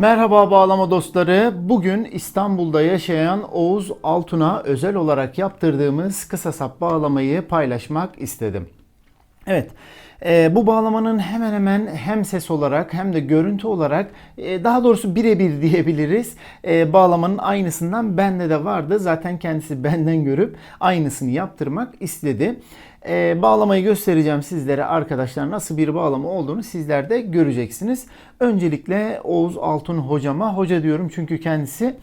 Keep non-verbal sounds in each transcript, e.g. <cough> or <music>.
Merhaba bağlama dostları. Bugün İstanbul'da yaşayan Oğuz Altun'a özel olarak yaptırdığımız kısa sap bağlamayı paylaşmak istedim. Evet. e, bu bağlamanın hemen hemen hem ses olarak hem de görüntü olarak e, daha doğrusu birebir <laughs> diyebiliriz. E, bağlamanın aynısından bende de vardı. Zaten kendisi <laughs> benden görüp aynısını yaptırmak istedi. E, bağlamayı göstereceğim sizlere arkadaşlar nasıl bir bağlama olduğunu sizler de göreceksiniz. Öncelikle Oğuz Altun hocama hoca diyorum çünkü kendisi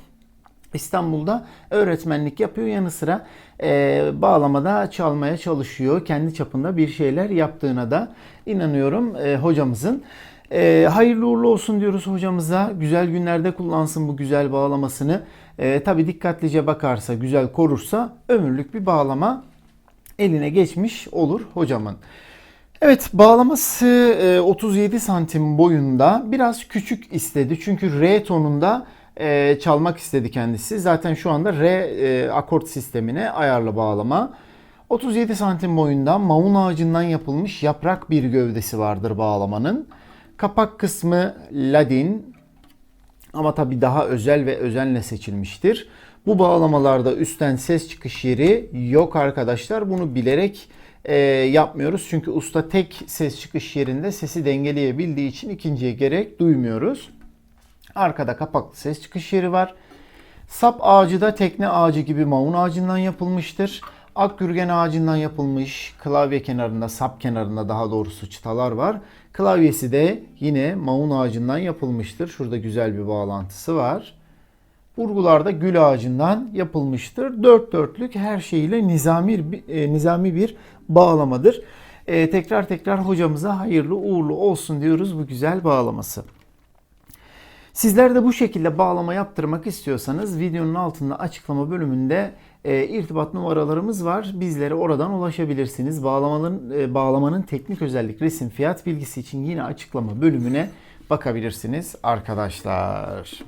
İstanbul'da öğretmenlik yapıyor. Yanı sıra e, bağlamada çalmaya çalışıyor. Kendi çapında bir şeyler yaptığına da inanıyorum e, hocamızın. E, hayırlı uğurlu olsun diyoruz hocamıza. Güzel günlerde kullansın bu güzel bağlamasını. E, Tabi dikkatlice bakarsa, güzel korursa ömürlük bir bağlama eline geçmiş olur hocamın. Evet bağlaması e, 37 santim boyunda biraz küçük istedi. Çünkü R tonunda e, çalmak istedi kendisi. Zaten şu anda R e, akort sistemine ayarlı bağlama. 37 santim boyunda maun ağacından yapılmış yaprak bir gövdesi vardır bağlamanın. Kapak kısmı ladin ama tabi daha özel ve özenle seçilmiştir. Bu bağlamalarda üstten ses çıkış yeri yok arkadaşlar. Bunu bilerek e, yapmıyoruz. Çünkü usta tek ses çıkış yerinde sesi dengeleyebildiği için ikinciye gerek duymuyoruz. Arkada kapaklı ses çıkış yeri var. Sap ağacı da tekne ağacı gibi maun ağacından yapılmıştır. Akgürgen ağacından yapılmış klavye kenarında, sap kenarında daha doğrusu çıtalar var. Klavyesi de yine maun ağacından yapılmıştır. Şurada güzel bir bağlantısı var. Burgularda gül ağacından yapılmıştır. Dört dörtlük her şeyiyle nizami, e, nizami bir bağlamadır. E, tekrar tekrar hocamıza hayırlı uğurlu olsun diyoruz bu güzel bağlaması. Sizler de bu şekilde bağlama yaptırmak istiyorsanız videonun altında açıklama bölümünde e, irtibat numaralarımız var. Bizlere oradan ulaşabilirsiniz. Bağlamanın, e, bağlamanın teknik özellik, resim, fiyat bilgisi için yine açıklama bölümüne bakabilirsiniz arkadaşlar.